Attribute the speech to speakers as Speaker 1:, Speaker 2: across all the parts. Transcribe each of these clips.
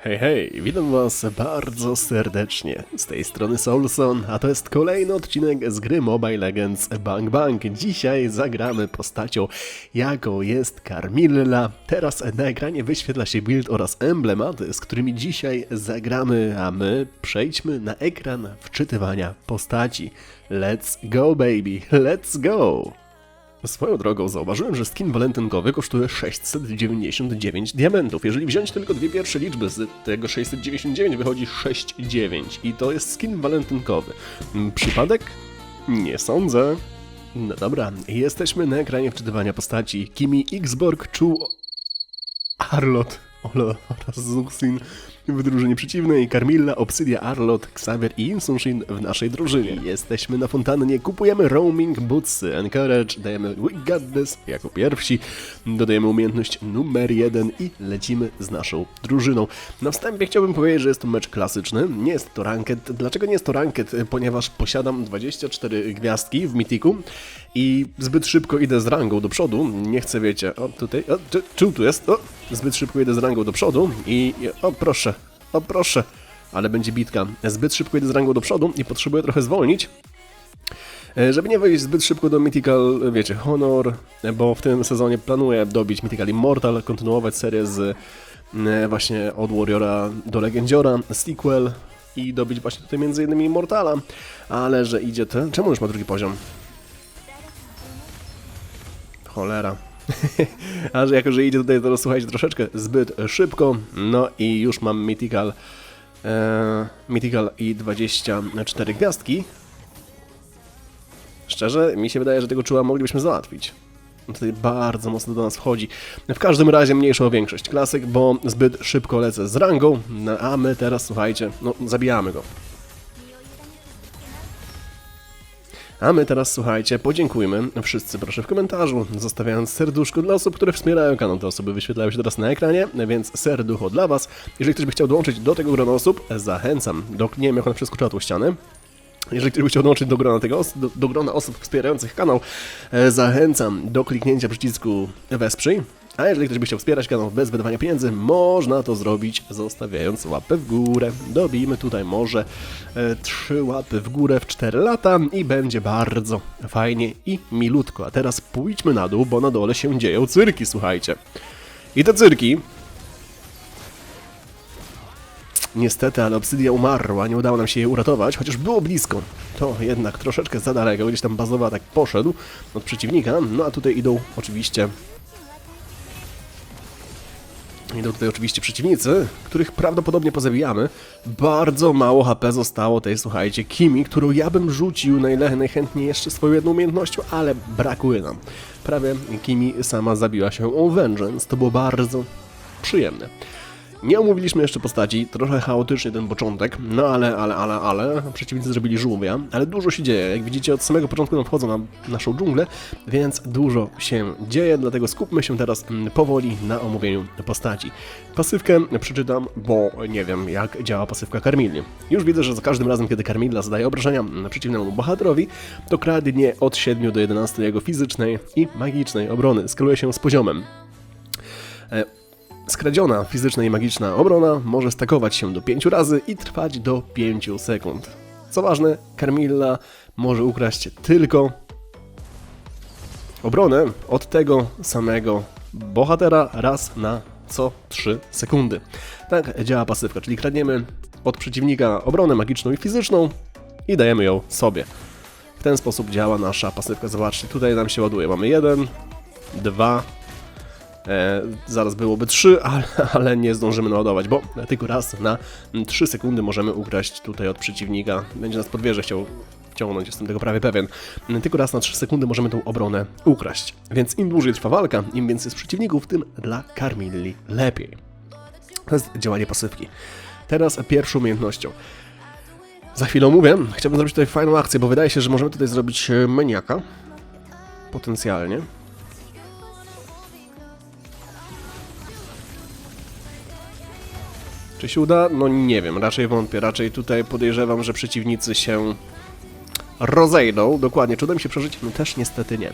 Speaker 1: Hej, hej, witam was bardzo serdecznie. Z tej strony Soulson, a to jest kolejny odcinek z gry Mobile Legends Bang Bang. Dzisiaj zagramy postacią, jaką jest Carmilla. Teraz na ekranie wyświetla się build oraz emblematy, z którymi dzisiaj zagramy, a my przejdźmy na ekran wczytywania postaci. Let's go baby, let's go! Swoją drogą zauważyłem, że skin walentynkowy kosztuje 699 diamentów. Jeżeli wziąć tylko dwie pierwsze liczby z tego 699 wychodzi 69 i to jest skin walentynkowy. Mm, Przypadek? Nie sądzę. No dobra, jesteśmy na ekranie wczytywania postaci. Kimi Xborg, Chu Arlot oraz Zuxin w drużynie przeciwnej, Carmilla, Obsidia, Arlot, Xavier i Insunshin w naszej drużynie. Jesteśmy na fontannie, kupujemy roaming, bootsy, encourage, dajemy we got this jako pierwsi, dodajemy umiejętność numer jeden i lecimy z naszą drużyną. Na wstępie chciałbym powiedzieć, że jest to mecz klasyczny, nie jest to ranked. Dlaczego nie jest to ranked? Ponieważ posiadam 24 gwiazdki w Mythiku i zbyt szybko idę z rangą do przodu, nie chcę, wiecie, o tutaj, o, czy, czy tu jest, o, zbyt szybko idę z rangą do przodu i, o proszę, o proszę, ale będzie bitka, zbyt szybko idę z rangą do przodu i potrzebuję trochę zwolnić, E, żeby nie wejść zbyt szybko do Mythical, wiecie, Honor, e, bo w tym sezonie planuję dobić Mythical Immortal, kontynuować serię z e, właśnie od Warriora do Legendziora, sequel i dobić właśnie tutaj między innymi Immortala, ale że idzie ten... Czemu już ma drugi poziom? Cholera. A że jako, że idzie tutaj, to słuchajcie, troszeczkę zbyt szybko, no i już mam Mythical, e, Mythical i 24 gwiazdki, Szczerze, mi się wydaje, że tego czuła moglibyśmy załatwić. On Tutaj bardzo mocno do nas wchodzi. W każdym razie mniejsza o większość klasyk, bo zbyt szybko lecę z rangą, no, a my teraz, słuchajcie, no zabijamy go. A my teraz, słuchajcie, podziękujmy wszyscy proszę w komentarzu, zostawiając serduszko dla osób, które wspierają kanał. Te osoby wyświetlają się teraz na ekranie, więc serducho dla Was. Jeżeli ktoś by chciał dołączyć do tego grona osób, zachęcam. Do, nie wiem, jak ona przeskoczyła tą ścianę. Jeżeli ktoś by chciał dołączyć do grona, tego, do, do grona osób wspierających kanał, e, zachęcam do kliknięcia przycisku Wesprzyj. A jeżeli ktoś by chciał wspierać kanał bez wydawania pieniędzy, można to zrobić zostawiając łapę w górę. Dobijmy tutaj może e, trzy łapy w górę w 4 lata i będzie bardzo fajnie i milutko. A teraz pójdźmy na dół, bo na dole się dzieją cyrki, słuchajcie. I te cyrki Niestety, ale Obsydia umarła, nie udało nam się jej uratować, chociaż było blisko. To jednak troszeczkę za daleko, gdzieś tam bazowy atak poszedł od przeciwnika, no a tutaj idą oczywiście... Idą tutaj oczywiście przeciwnicy, których prawdopodobnie pozabijamy. Bardzo mało HP zostało tej, słuchajcie, Kimi, którą ja bym rzucił najle- najchętniej jeszcze swoją jedną umiejętnością, ale brakuje nam. Prawie Kimi sama zabiła się o Vengeance, to było bardzo przyjemne. Nie omówiliśmy jeszcze postaci, trochę chaotycznie ten początek, no ale, ale, ale, ale, przeciwnicy zrobili żółwia, ale dużo się dzieje, jak widzicie od samego początku nam wchodzą na naszą dżunglę, więc dużo się dzieje, dlatego skupmy się teraz mm, powoli na omówieniu postaci. Pasywkę przeczytam, bo nie wiem jak działa pasywka Carmilli. Już widzę, że za każdym razem, kiedy Carmilla zadaje obrażenia mm, przeciwnemu bohaterowi, to kradnie od 7 do 11 jego fizycznej i magicznej obrony, skaluje się z poziomem. Skradziona fizyczna i magiczna obrona może stakować się do 5 razy i trwać do 5 sekund. Co ważne, Carmilla może ukraść tylko obronę od tego samego bohatera raz na co 3 sekundy. Tak działa pasywka, czyli kradniemy od przeciwnika obronę magiczną i fizyczną i dajemy ją sobie. W ten sposób działa nasza pasywka. Zobaczcie, tutaj nam się ładuje. Mamy jeden, dwa, E, zaraz byłoby 3, ale, ale nie zdążymy naładować, bo tylko raz na 3 sekundy możemy ukraść tutaj od przeciwnika. Będzie nas pod wieżę chciał wciągnąć, jestem tego prawie pewien. Tylko raz na 3 sekundy możemy tą obronę ukraść. Więc im dłużej trwa walka, im więcej jest przeciwników, tym dla Carmilli lepiej. To jest działanie pasywki. Teraz pierwszą umiejętnością. Za chwilę mówię, chciałbym zrobić tutaj fajną akcję, bo wydaje się, że możemy tutaj zrobić e, maniaka. Potencjalnie. Czy się uda? No nie wiem, raczej wątpię. Raczej tutaj podejrzewam, że przeciwnicy się rozejdą. Dokładnie, czy uda mi się przeżyć? No też niestety nie.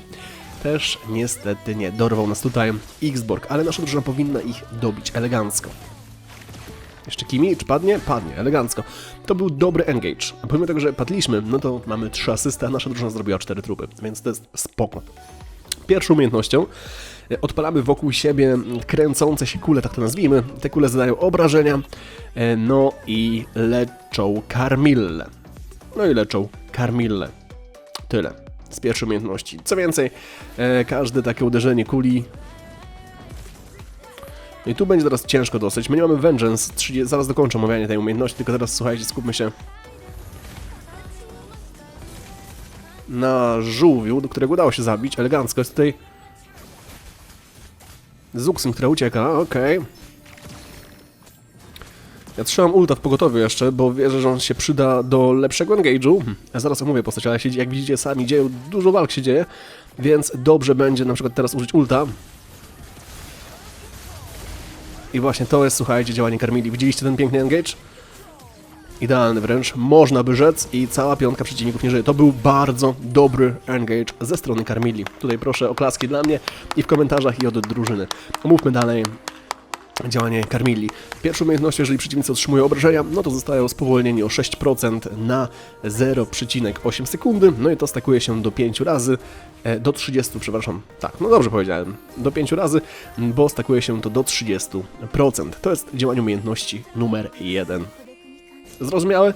Speaker 1: Też niestety nie. Dorwał nas tutaj Xborg, ale nasza drużyna powinna ich dobić elegancko. Jeszcze Kimi, czy padnie? Padnie, elegancko. To był dobry engage. A pomimo tego, że padliśmy, no to mamy 3 asysty, a nasza drużyna zrobiła 4 trupy, więc to jest spoko. Pierwszą umiejętnością e, odpalamy wokół siebie kręcące się kule, tak to nazwijmy. Te kule zadają obrażenia, e, no i leczą karmille. No i leczą karmille. Tyle z pierwszej umiejętności. Co więcej, e, każde takie uderzenie kuli no i tu będzie teraz ciężko dosyć. My nie mamy Vengeance, 30, zaraz dokończę omawianie tej umiejętności, tylko teraz słuchajcie, skupmy się na żółwiu, do którego udało się zabić elegancko. Jest tutaj Zuxyn, która ucieka, okej. Ja trzymam ulta w pogotowiu jeszcze, bo wierzę, że on się przyda do lepszego engage'u. Ja zaraz omówię postać, ale jak widzicie sami dzieją, dużo walk się dzieje, więc dobrze będzie na przykład teraz użyć ulta. I właśnie to jest, słuchajcie, działanie Karmili. Widzieliście ten piękny engage? Idealny wręcz, można by rzec i cała piątka przeciwników nie żyje. To był bardzo dobry engage ze strony Karmili. Tutaj proszę o klaski dla mnie i w komentarzach i od drużyny. Omówmy dalej działanie Karmili. Pierwszą umiejętnością, jeżeli przeciwnicy otrzymują obrażenia, no to zostają spowolnieni o 6% na 0,8 sekundy, no i to stakuje się do 5 razy, e, do 30, przepraszam, tak, no dobrze powiedziałem, do 5 razy, bo stakuje się to do 30%. To jest działanie umiejętności numer 1. Zrozumiałe?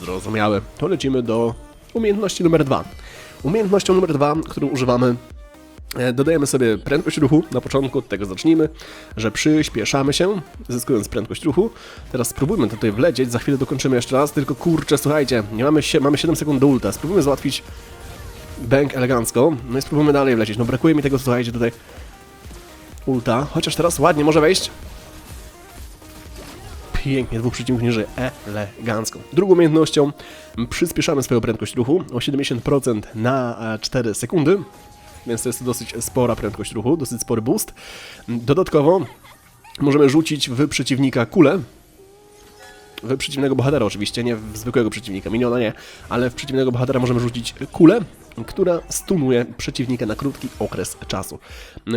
Speaker 1: Zrozumiałe. To lecimy do umiejętności numer 2. Umiejętnością numer 2, którą używamy E, Dodajemy sobie prędkość ruchu, na początku od tego zacznijmy, że przyspieszamy się, zyskując prędkość ruchu. Teraz spróbujmy tutaj wlecieć, za chwilę dokończymy jeszcze raz, tylko kurczę, słuchajcie, nie mamy, mamy 7 sekund do ulta, spróbujmy załatwić bank elegancko, no i spróbujmy dalej wlecieć, no brakuje mi tego, słuchajcie, tutaj ulta, chociaż teraz ładnie może wejść. Pięknie, dwóch przeciwników nie żyje, elegancko. Drugą umiejętnością przyspieszamy swoją prędkość ruchu o 70% na 4 sekundy więc to jest dosyć spora prędkość ruchu, dosyć spory boost. Dodatkowo możemy rzucić w przeciwnika kulę, w przeciwnego bohatera oczywiście, nie w zwykłego przeciwnika, miniona nie, ale w przeciwnego bohatera możemy rzucić kulę, która stunuje przeciwnika na krótki okres czasu.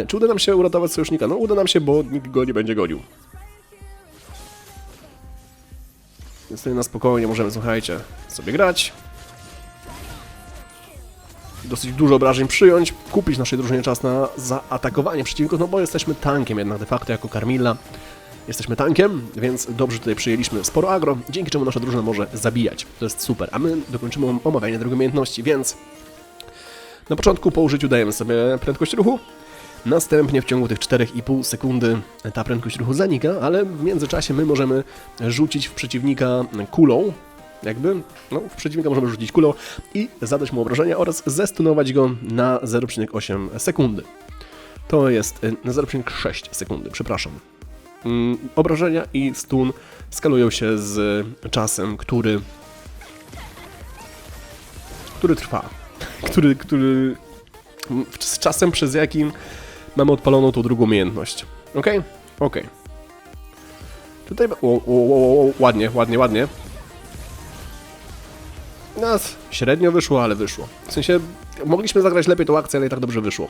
Speaker 1: Czy uda nam się uratować sojusznika? No uda nam się, bo nikt go nie będzie gonił. Więc tutaj na spokojnie możemy, słuchajcie, sobie grać dosyć dużo obrażeń przyjąć, kupić naszej drużynie czas na zaatakowanie przeciwników, no bo jesteśmy tankiem jednak de facto jako Carmilla. Jesteśmy tankiem, więc dobrze tutaj przyjęliśmy sporo agro, dzięki czemu nasza drużyna może zabijać. To jest super, a my dokończymy omawianie drugiej umiejętności, więc na początku po użyciu dajemy sobie prędkość ruchu, Następnie w ciągu tych 4,5 sekundy ta prędkość ruchu zanika, ale w międzyczasie my możemy rzucić w przeciwnika kulą, jakby, no, w przeciwnika możemy rzucić kulą i zadać mu obrażenia oraz zestunować go na 0,8 sekundy. To jest y, na 0,6 sekundy, przepraszam. Mm, obrażenia i stun skalują się z czasem, który który trwa, który, który z czasem przez jakim mamy odpaloną tą drugą umiejętność. Ok? Ok. Tutaj, o, o, o, o, ładnie, ładnie, ładnie. No, średnio wyszło, ale wyszło. W sensie, mogliśmy zagrać lepiej tą akcję, ale i tak dobrze wyszło.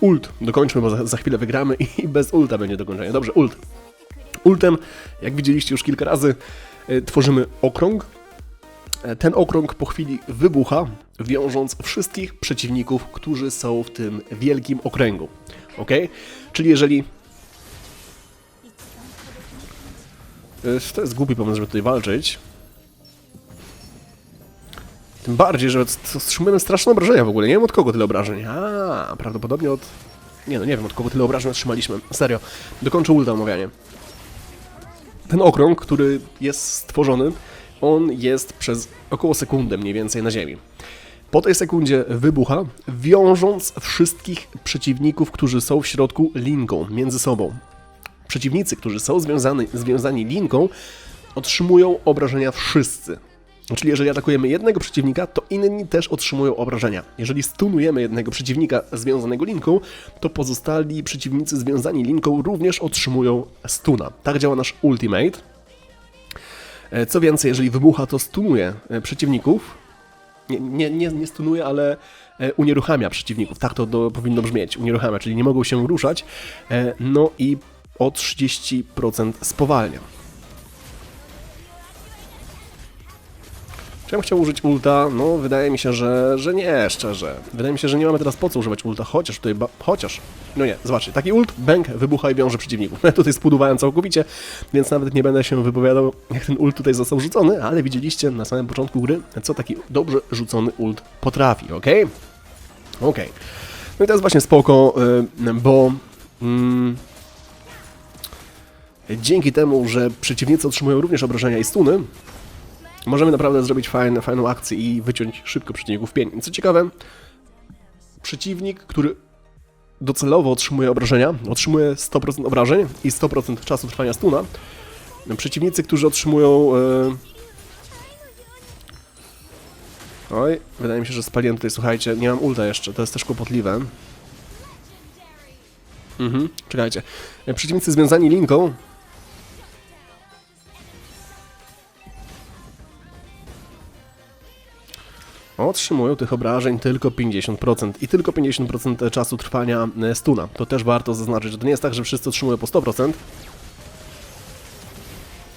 Speaker 1: Ult, dokończmy, bo za, za chwilę wygramy i bez ulta będzie dokończenie. Dobrze, ult. Ultem, jak widzieliście już kilka razy, y, tworzymy okrąg. E, ten okrąg po chwili wybucha, wiążąc wszystkich przeciwników, którzy są w tym wielkim okręgu. Ok? Czyli jeżeli y, to jest głupi pomysł, żeby tutaj walczyć. Tym bardziej, że otrzymujemy straszne obrażenia w ogóle. Nie wiem od kogo tyle obrażeń. A, prawdopodobnie od... Nie no, nie wiem od kogo tyle obrażeń otrzymaliśmy. Serio. Dokończę ulta omawianie. Ten okrąg, który jest stworzony, on jest przez około sekundę mniej więcej na ziemi. Po tej sekundzie wybucha, wiążąc wszystkich przeciwników, którzy są w środku linką między sobą. Przeciwnicy, którzy są związani, związani linką, otrzymują obrażenia wszyscy. Czyli jeżeli atakujemy jednego przeciwnika, to inni też otrzymują obrażenia. Jeżeli stunujemy jednego przeciwnika związanego linką, to pozostali przeciwnicy związani linką również otrzymują stuna. Tak działa nasz ultimate. E, co więcej, jeżeli wybucha, to stunuje e, przeciwników. Nie, nie, nie, nie stunuje, ale e, unieruchamia przeciwników. Tak to do, powinno brzmieć. Unieruchamia, czyli nie mogą się ruszać. No i o 30% spowalnia. Czy ja bym chciał użyć ulta? No, wydaje mi się, że, że nie, szczerze. Wydaje mi się, że nie mamy teraz po co używać ulta, chociaż tutaj, chociaż, no nie, zobaczcie, taki ult, bęk, wybucha i wiąże przeciwników. Ja tutaj spudowałem całkowicie, więc nawet nie będę się wypowiadał, jak ten ult tutaj został rzucony, ale widzieliście na samym początku gry, co taki dobrze rzucony ult potrafi, ok? Okej. No i jest właśnie spoko, y, bo... Mm, dzięki temu, że przeciwnicy otrzymują również obrażenia i stuny, możemy naprawdę zrobić fajne, fajną akcję i wyciąć szybko przeciwników pień. Co ciekawe, przeciwnik, który docelowo otrzymuje obrażenia, otrzymuje 100% obrażeń i 100% czasu trwania stuna. Przeciwnicy, którzy otrzymują... e, Oj, wydaje mi się, że spaliłem tutaj, słuchajcie, nie mam ulta jeszcze, to jest też kłopotliwe. Mhm, czekajcie. E, Przeciwnicy związani linką otrzymują tych obrażeń tylko 50% i tylko 50% czasu trwania e, stuna. To też warto zaznaczyć, że to nie jest tak, że wszyscy otrzymują po 100%.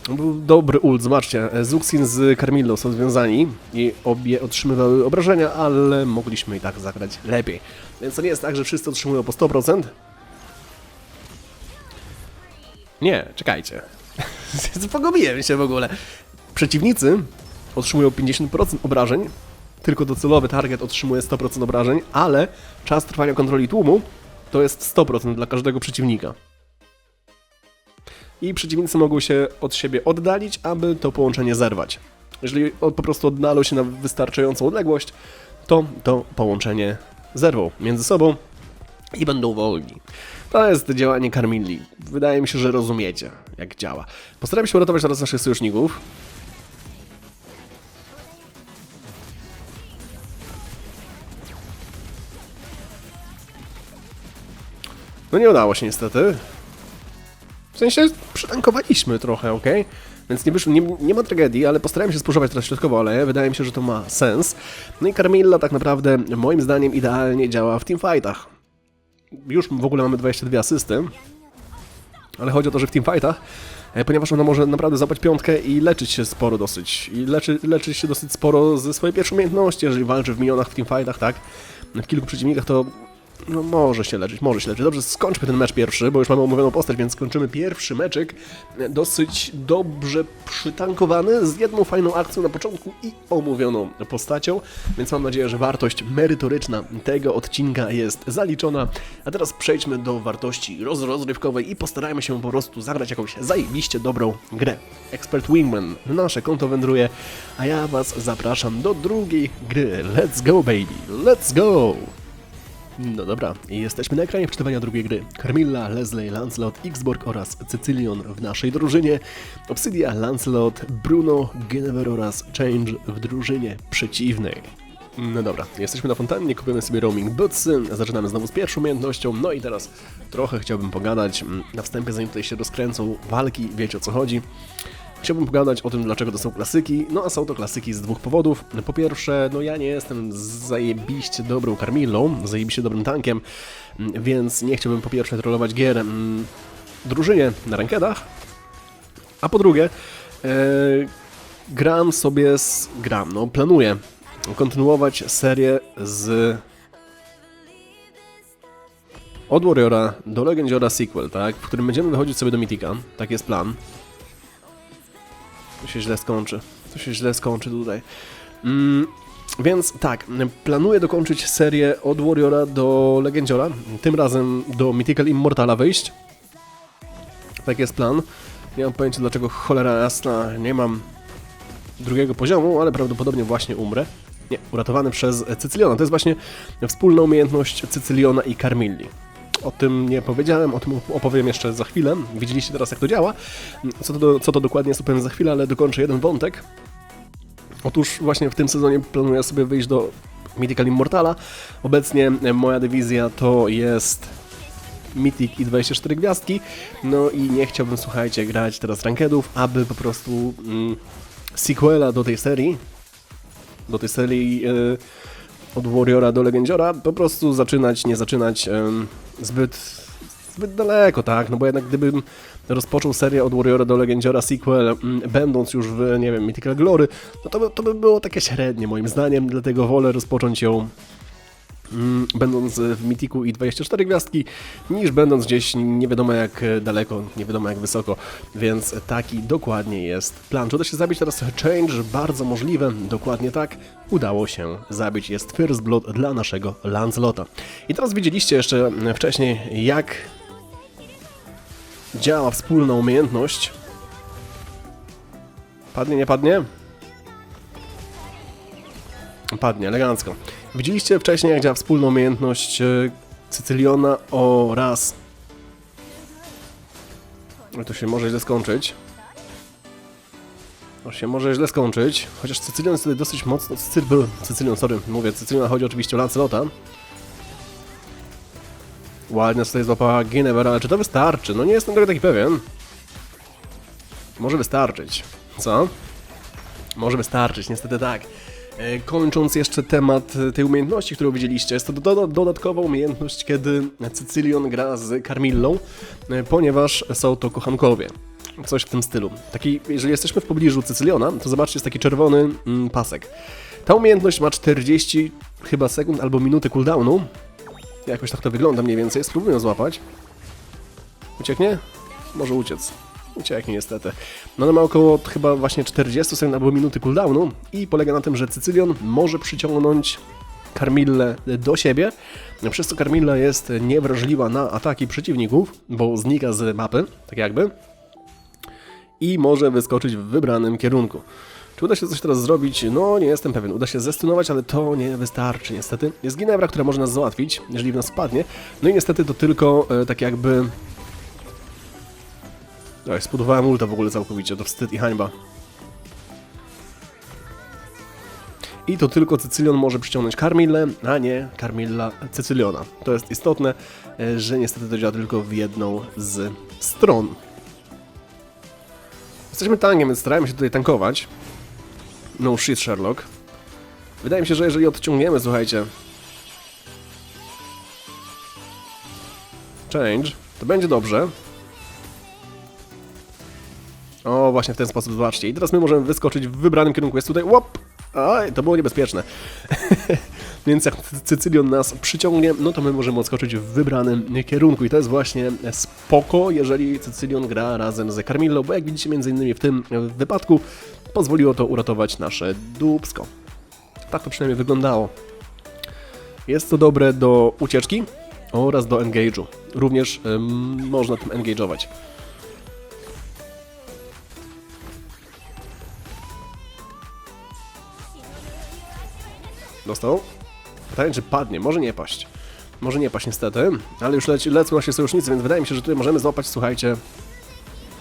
Speaker 1: Był dobry ult, zobaczcie, e, Zuxin z Carmillą są związani i obie otrzymywały obrażenia, ale mogliśmy i tak zagrać lepiej. Więc to nie jest tak, że wszyscy otrzymują po 100%. Nie, czekajcie. Pogubiłem się w ogóle. Przeciwnicy otrzymują 50% obrażeń, tylko docelowy target otrzymuje 100% obrażeń, ale czas trwania kontroli tłumu to jest 100% dla każdego przeciwnika. I przeciwnicy mogą się od siebie oddalić, aby to połączenie zerwać. Jeżeli po prostu oddalą się na wystarczającą odległość, to to połączenie zerwą między sobą i będą wolni. To jest działanie Carmilli. Wydaje mi się, że rozumiecie, jak działa. Postaram się uratować teraz naszych sojuszników. No nie udało się niestety. W sensie przytankowaliśmy trochę, ok? Więc nie, wyszło, nie, nie ma tragedii, ale postarałem się spożywać teraz środkowo oleje. Wydaje mi się, że to ma sens. No i Carmilla tak naprawdę moim zdaniem idealnie działa w teamfightach. Już w ogóle mamy 22 asysty. Ale chodzi o to, że w teamfightach, e, ponieważ ona może naprawdę zapać piątkę i leczyć się sporo dosyć. I leczy, leczyć się dosyć sporo ze swojej pierwszej umiejętności, jeżeli walczy w minionach w teamfightach, tak? W kilku przeciwnikach to no może się leczyć, może się leczyć. Dobrze, skończmy ten mecz pierwszy, bo już mamy omówioną postać, więc skończymy pierwszy meczek. Dosyć dobrze przytankowany, z jedną fajną akcją na początku i omówioną postacią, więc mam nadzieję, że wartość merytoryczna tego odcinka jest zaliczona. A teraz przejdźmy do wartości roz rozrywkowej i postarajmy się po prostu zagrać jakąś zajebiście dobrą grę. Expert Wingman, nasze konto wędruje, a ja Was zapraszam do drugiej gry. Let's go baby, let's go! No dobra, jesteśmy na ekranie przeczytywania drugiej gry. Carmilla, Leslie, Lancelot, Xborg oraz Cycylion w naszej drużynie. Obsidia, Lancelot, Bruno, Genever oraz Change w drużynie przeciwnej. No dobra, jesteśmy na fontannie, kupujemy sobie roaming bootsy, zaczynamy znowu z pierwszą umiejętnością, no i teraz trochę chciałbym pogadać, na wstępie zanim tutaj się rozkręcą walki, wiecie o co chodzi. Chciałbym pogadać o tym, dlaczego to są klasyki. No a są to klasyki z dwóch powodów. Po pierwsze, no ja nie jestem zajebiście dobrą karmilą, zajebiście dobrym tankiem, więc nie chciałbym po pierwsze trollować gier mm, drużynie na rankedach, a po drugie, e, gram sobie z... gram, no planuję kontynuować serię z od Warriora do Legendiora sequel, tak? W którym będziemy wychodzić sobie do Mythika. Tak jest plan. To się źle skończy. To się źle skończy tutaj. Mm, więc tak, planuję dokończyć serię od Warriora do Legendziora. Tym razem do Mythical Immortala wyjść. Tak jest plan. Nie mam pojęcia dlaczego cholera jasna nie mam drugiego poziomu, ale prawdopodobnie właśnie umrę. Nie, uratowany przez Cycyliona. To jest właśnie wspólna umiejętność Cycyliona i Carmilli. O tym nie powiedziałem, o tym opowiem jeszcze za chwilę. Widzieliście teraz, jak to działa. Co to, co to dokładnie jest, opowiem za chwilę, ale dokończę jeden wątek. Otóż właśnie w tym sezonie planuję sobie wyjść do Mythical Immortala. Obecnie moja dywizja to jest Mythic i 24 gwiazdki. No i nie chciałbym, słuchajcie, grać teraz rankedów, aby po prostu mm, sequela do tej serii, do tej serii yy, od Warriora do Legendziora, po prostu zaczynać, nie zaczynać zbyt zbyt daleko, tak? No bo jednak gdybym rozpoczął serię od Warriora do Legendziora sequel, mm, będąc już w, nie wiem, Mythical Glory, no to to by było takie średnie moim zdaniem, dlatego wolę rozpocząć ją będąc w Mitiku i 24 gwiazdki, niż będąc gdzieś nie wiadomo jak daleko, nie wiadomo jak wysoko, więc taki dokładnie jest plan. Czy uda się zabić teraz Change? Bardzo możliwe, dokładnie tak. Udało się zabić, jest First Blood dla naszego Lancelota. I teraz widzieliście jeszcze wcześniej jak działa wspólna umiejętność. Padnie, nie padnie? Padnie, elegancko. Widzieliście wcześniej, jak działa wspólna umiejętność e, Cycyliona oraz... To się może źle skończyć. To się może źle skończyć, chociaż Cycylion jest tutaj dosyć mocno... Cycyl... Cycylion, sorry, mówię Cycyliona, chodzi oczywiście o Lancelota. Ładnie sobie złapała Guinevere, ale czy to wystarczy? No nie jestem tego taki pewien. Może wystarczyć. Co? Może wystarczyć, niestety tak. E, Kończąc jeszcze temat e, tej umiejętności, którą widzieliście, jest to doda dodatkowa umiejętność, kiedy Cycylion gra z Carmillą, e, ponieważ są to kochankowie. Coś w tym stylu. Taki, jeżeli jesteśmy w pobliżu Cycyliona, to zobaczcie, jest taki czerwony mm, pasek. Ta umiejętność ma 40 chyba sekund albo minuty cooldownu. Jakoś tak to wygląda mniej więcej. Spróbuję złapać. Ucieknie? Może uciec. Ucieknie niestety. No ona ma około chyba właśnie 40 sekund albo minuty cooldownu i polega na tym, że Cycylion może przyciągnąć Carmillę do siebie, przez co Carmilla jest niewrażliwa na ataki przeciwników, bo znika z mapy, tak jakby, i może wyskoczyć w wybranym kierunku. Czy uda się coś teraz zrobić? No, nie jestem pewien. Uda się zestunować, ale to nie wystarczy, niestety. Jest Ginevra, która może nas załatwić, jeżeli w nas spadnie. No i niestety to tylko e, tak jakby Oj, spudowałem ulta w ogóle całkowicie, to wstyd i hańba. I to tylko Cycylion może przyciągnąć Carmillę, a nie Carmilla Cycyliona. To jest istotne, e, że niestety to działa tylko w jedną z stron. Jesteśmy tankiem, więc starajmy się tutaj tankować. No shit, Sherlock. Wydaje mi się, że jeżeli odciągniemy, słuchajcie... Change, to będzie dobrze. O, właśnie w ten sposób, zobaczcie. I teraz my możemy wyskoczyć w wybranym kierunku. Jest tutaj, łop! Oj, to było niebezpieczne. Więc jak Cycylion nas przyciągnie, no to my możemy odskoczyć w wybranym kierunku. I to jest właśnie spoko, jeżeli Cycylion gra razem z Carmillą, bo jak widzicie, między innymi w tym wypadku pozwoliło to uratować nasze dubsko. Tak to przynajmniej wyglądało. Jest to dobre do ucieczki oraz do engage'u. Również ym, można tym engage'ować. Dostał. Pytanie, czy padnie. Może nie paść. Może nie paść niestety, ale już leci, lecą nasi sojusznicy, więc wydaje mi się, że tutaj możemy złapać, słuchajcie,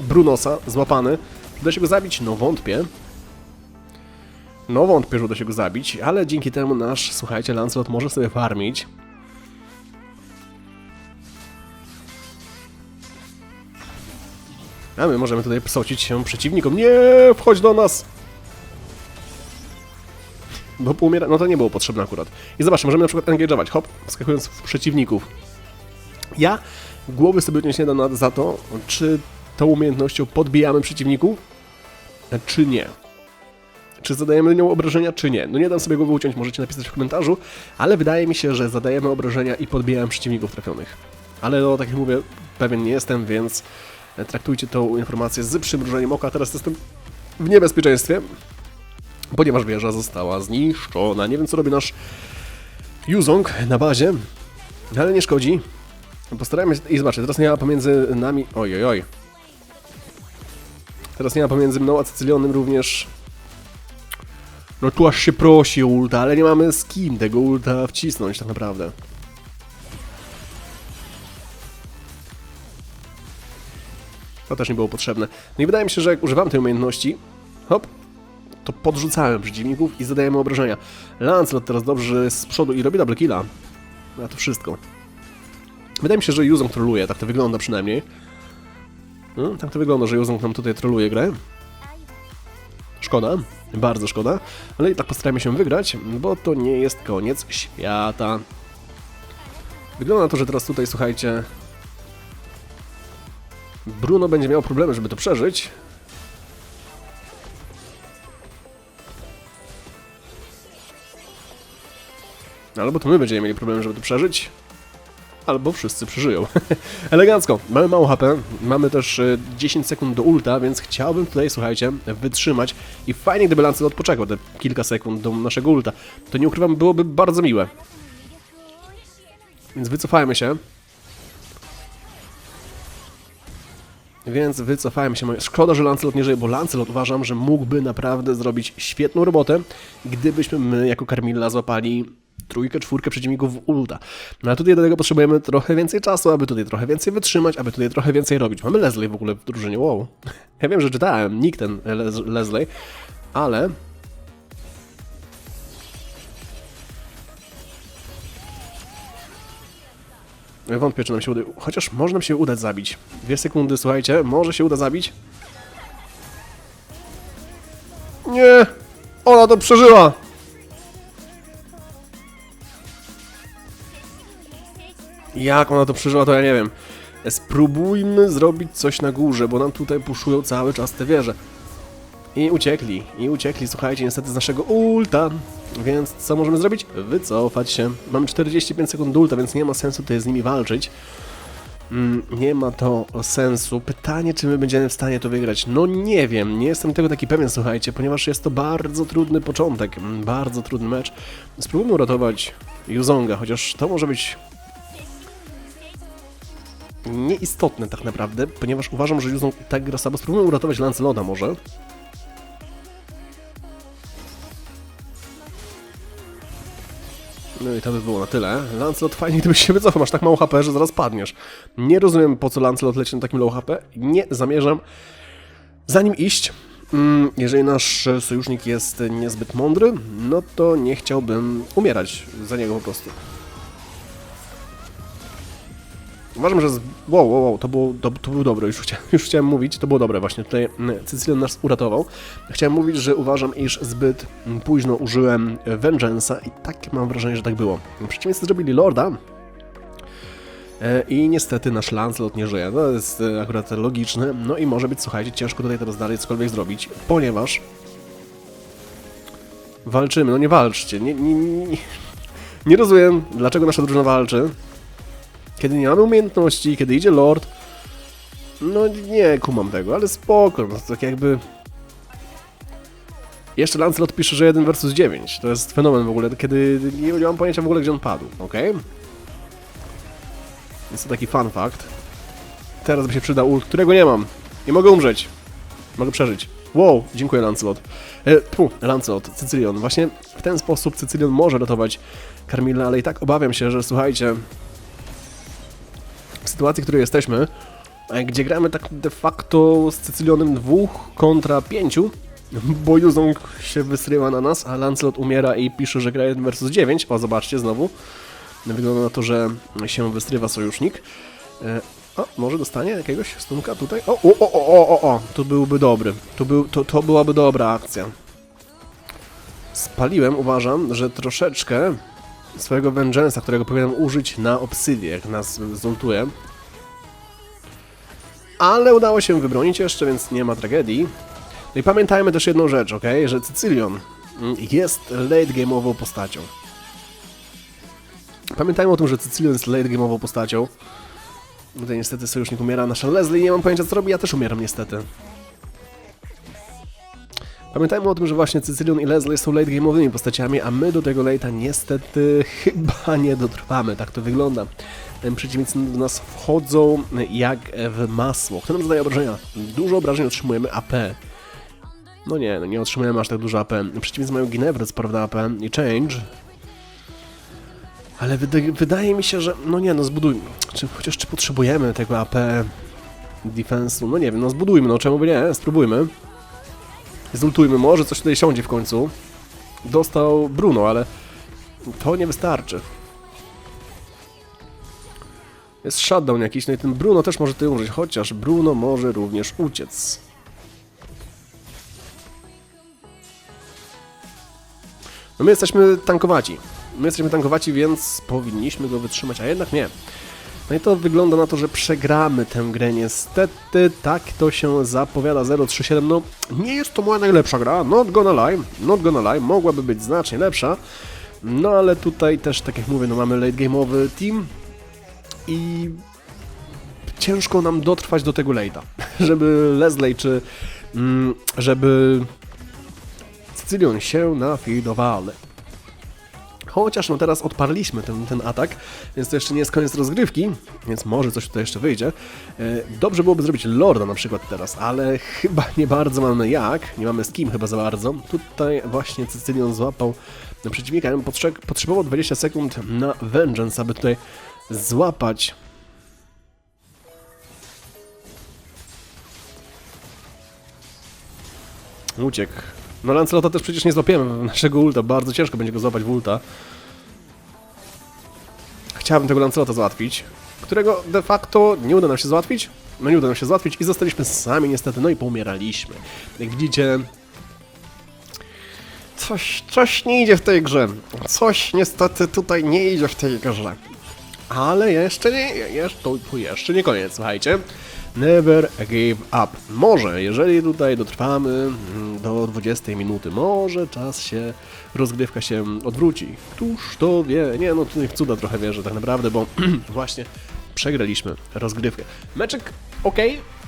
Speaker 1: Brunosa, złapany. Uda się go zabić? No wątpię. No wątpię, że uda się go zabić, ale dzięki temu nasz, słuchajcie, Lancelot może sobie farmić. A my możemy tutaj psocić się przeciwnikom. Nie, wchodź do nas! Bo umiera... No to nie było potrzebne akurat. I zobaczcie, możemy na przykład engage'ować, hop, wskakując w przeciwników. Ja głowy sobie odnieść nie dam za to, czy tą umiejętnością podbijamy przeciwników, czy nie. Czy zadajemy nią obrażenia, czy nie. No nie dam sobie głowy uciąć, możecie napisać w komentarzu, ale wydaje mi się, że zadajemy obrażenia i podbijamy przeciwników trafionych. Ale no, tak jak mówię, pewien nie jestem, więc traktujcie tą informację z przymrużeniem oka. Teraz jestem w niebezpieczeństwie, ponieważ wieża została zniszczona. Nie wiem, co robi nasz Yuzong na bazie, ale nie szkodzi. Postarajmy się... I zobaczcie, teraz nie ma pomiędzy nami... Oj, oj, oj. Teraz nie ma pomiędzy mną a Cycylionem również... No tu aż się prosi ulta, ale nie mamy z kim tego ulta wcisnąć tak naprawdę. To też nie było potrzebne. No i wydaje mi się, że jak używam tej umiejętności, hop, to podrzucałem przeciwników i zadajemy obrażenia. Lancelot teraz dobrze z przodu i robi double killa. Na to wszystko. Wydaje mi się, że Yuzong troluje, tak to wygląda przynajmniej. No, tak to wygląda, że Yuzong nam tutaj troluje grę. Szkoda, bardzo szkoda, ale i tak postarajmy się wygrać, bo to nie jest koniec świata. Wygląda na to, że teraz tutaj, słuchajcie, Bruno będzie miał problemy, żeby to przeżyć. Albo to my będziemy mieli problemy, żeby to przeżyć. Albo wszyscy przeżyją. Elegancko. Mamy mało HP, mamy też e, 10 sekund do ulta, więc chciałbym tutaj, słuchajcie, wytrzymać. I fajnie, gdyby Lancelot poczekał te kilka sekund do naszego ulta. To nie ukrywam, byłoby bardzo miłe. Więc wycofajmy się. Więc wycofajmy się. Szkoda, że Lancelot nie żyje, bo Lancelot uważam, że mógłby naprawdę zrobić świetną robotę, gdybyśmy my jako Carmilla złapali trójkę, czwórkę przeciwników ulta. No a tutaj do tego potrzebujemy trochę więcej czasu, aby tutaj trochę więcej wytrzymać, aby tutaj trochę więcej robić. Mamy Leslie w ogóle w drużynie, wow. Ja wiem, że czytałem, nikt ten Les Leslie, ale... Wątpię, czy nam się uda. Chociaż może nam się udać zabić. Dwie sekundy, słuchajcie, może się uda zabić. Nie! Ona to przeżyła! Jak ona to przeżyła, to ja nie wiem. Spróbujmy zrobić coś na górze, bo nam tutaj puszują cały czas te wieże. I uciekli, i uciekli, słuchajcie, niestety z naszego ulta. Więc co możemy zrobić? Wycofać się. Mamy 45 sekund ulta, więc nie ma sensu tutaj z nimi walczyć. Mm, nie ma to sensu. Pytanie, czy my będziemy w stanie to wygrać? No nie wiem, nie jestem tego taki pewien, słuchajcie, ponieważ jest to bardzo trudny początek, mm, bardzo trudny mecz. Spróbujmy uratować Yuzonga, chociaż to może być nieistotne tak naprawdę, ponieważ uważam, że Yuzong i tak gra słabo. Spróbujmy uratować Lancelota może. No i to by było na tyle. Lancelot fajnie, gdybyś się wycofał, masz tak mało HP, że zaraz padniesz. Nie rozumiem, po co Lancelot leci na takim low HP. Nie zamierzam za nim iść. Mm, Jeżeli nasz sojusznik jest niezbyt mądry, no to nie chciałbym umierać za niego po prostu. Uważam, że. Z... Wow, wow, wow, to było, to, to było dobre, już, chcia, już chciałem mówić, to było dobre właśnie. Tutaj mm, Cycilian nas uratował. Chciałem mówić, że uważam, iż zbyt mm, późno użyłem Vengeance'a i tak mam wrażenie, że tak było. Przeciwnicy zrobili Lorda. e, I niestety nasz Lancelot nie żyje. To jest e, akurat logiczne. No i może być, słuchajcie, ciężko tutaj teraz dalej cokolwiek zrobić, ponieważ walczymy. No nie walczcie. Nie, nie, nie, nie rozumiem, dlaczego nasza drużyna walczy kiedy nie mamy umiejętności, kiedy idzie Lord. No nie kumam tego, ale spoko, no tak jakby... Jeszcze Lancelot pisze, że 1 versus 9. To jest fenomen w ogóle, kiedy nie, mam pojęcia w ogóle, gdzie on padł, ok? Jest to taki fun fact. Teraz by się przydał ult, którego nie mam. Nie mogę umrzeć. Mogę przeżyć. Wow, dziękuję Lancelot. E, Lancelot, Cycilion. Właśnie w ten sposób Cycilion może ratować Carmilla, ale i tak obawiam się, że słuchajcie, w sytuacji, w której jesteśmy, e, gdzie gramy tak de facto z Cycylionem dwóch kontra pięciu, bo Juzong się wysryła na nas, a Lancelot umiera i pisze, że gra 1 versus 9. O, zobaczcie znowu. Wygląda na to, że się wystrywa sojusznik. E, O, może dostanie jakiegoś stunka tutaj? O, o, o, o, o, o, to byłby dobry. To, był, to, to byłaby dobra akcja. Spaliłem, uważam, że troszeczkę swojego Vengeance'a, którego powinienem użyć na Obsydię, jak nas zultuje. Ale udało się wybronić jeszcze, więc nie ma tragedii. No i pamiętajmy też jedną rzecz, ok? Że Cycilion mm, jest late game'ową postacią. Pamiętajmy o tym, że Cycilion jest late game'ową postacią. Tutaj niestety sojusznik umiera, nasza Leslie nie mam pojęcia co robi, ja też umieram niestety. Pamiętajmy o tym, że właśnie Cycilion i Leslie są late game'owymi postaciami, a my do tego late'a niestety chyba nie dotrwamy, tak to wygląda. Przeciwnicy do nas wchodzą jak w masło. Kto nam zadaje obrażenia? Dużo obrażeń otrzymujemy AP. No nie, no nie otrzymujemy aż tak dużo AP. Przeciwnicy mają Ginevra, co prawda AP i Change. Ale wyda wydaje mi się, że... No nie, no zbudujmy. Czy, chociaż czy potrzebujemy tego AP defensu? No nie wiem, no zbudujmy, no czemu by nie? Spróbujmy. Zultujmy, może coś tutaj siądzie w końcu. Dostał Bruno, ale to nie wystarczy. Jest shutdown jakiś, no i ten Bruno też może tutaj umrzeć, chociaż Bruno może również uciec. No my jesteśmy tankowaci. My jesteśmy tankowaci, więc powinniśmy go wytrzymać, a jednak nie. No i to wygląda na to, że przegramy tę grę. Niestety, tak to się zapowiada. 037, no nie jest to moja najlepsza gra, not gonna lie, not gonna lie, mogłaby być znacznie lepsza, no ale tutaj też, tak jak mówię, no mamy late game'owy team i ciężko nam dotrwać do tego late'a, żeby Leslie czy mm, żeby Cycilion się nafidowali. Chociaż no teraz odparliśmy ten, ten atak, więc to jeszcze nie jest koniec rozgrywki, więc może coś tutaj jeszcze wyjdzie. E, Dobrze byłoby zrobić Lorda na przykład teraz, ale chyba nie bardzo mamy jak, nie mamy z kim chyba za bardzo. Tutaj właśnie Cycylion złapał przeciwnika, ja potrzebował 20 sekund na Vengeance, aby tutaj złapać Uciekł. No Lancelota też przecież nie złapiemy naszego ulta, bardzo ciężko będzie go złapać w ulta. Chciałbym tego Lancelota załatwić, którego de facto nie uda nam się załatwić. No nie uda nam się załatwić i zostaliśmy sami niestety, no i poumieraliśmy. Jak widzicie... Coś, coś nie idzie w tej grze. Coś niestety tutaj nie idzie w tej grze. Ale jeszcze nie, jeszcze, jeszcze nie koniec, słuchajcie. Never give up. Może, jeżeli tutaj dotrwamy mm, do 20 minuty, może czas się, rozgrywka się odwróci. Któż to wie? Nie, no tutaj cuda trochę wierzę tak naprawdę, bo właśnie przegraliśmy rozgrywkę. Meczek ok,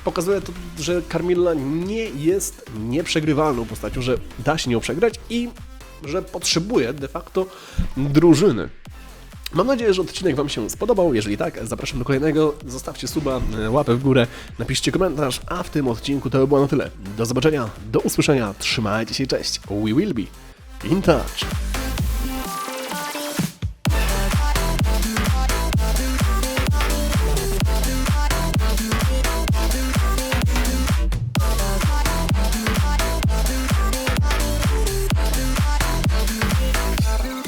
Speaker 1: pokazuje to, że Carmilla nie jest nieprzegrywalną postacią, że da się nią przegrać i że potrzebuje de facto drużyny. Mam nadzieję, że odcinek Wam się spodobał. Jeżeli tak, zapraszam do kolejnego. Zostawcie suba, e, łapę w górę, napiszcie komentarz, a w tym odcinku to by było na tyle. Do zobaczenia, do usłyszenia, trzymajcie się, cześć. We will be in touch.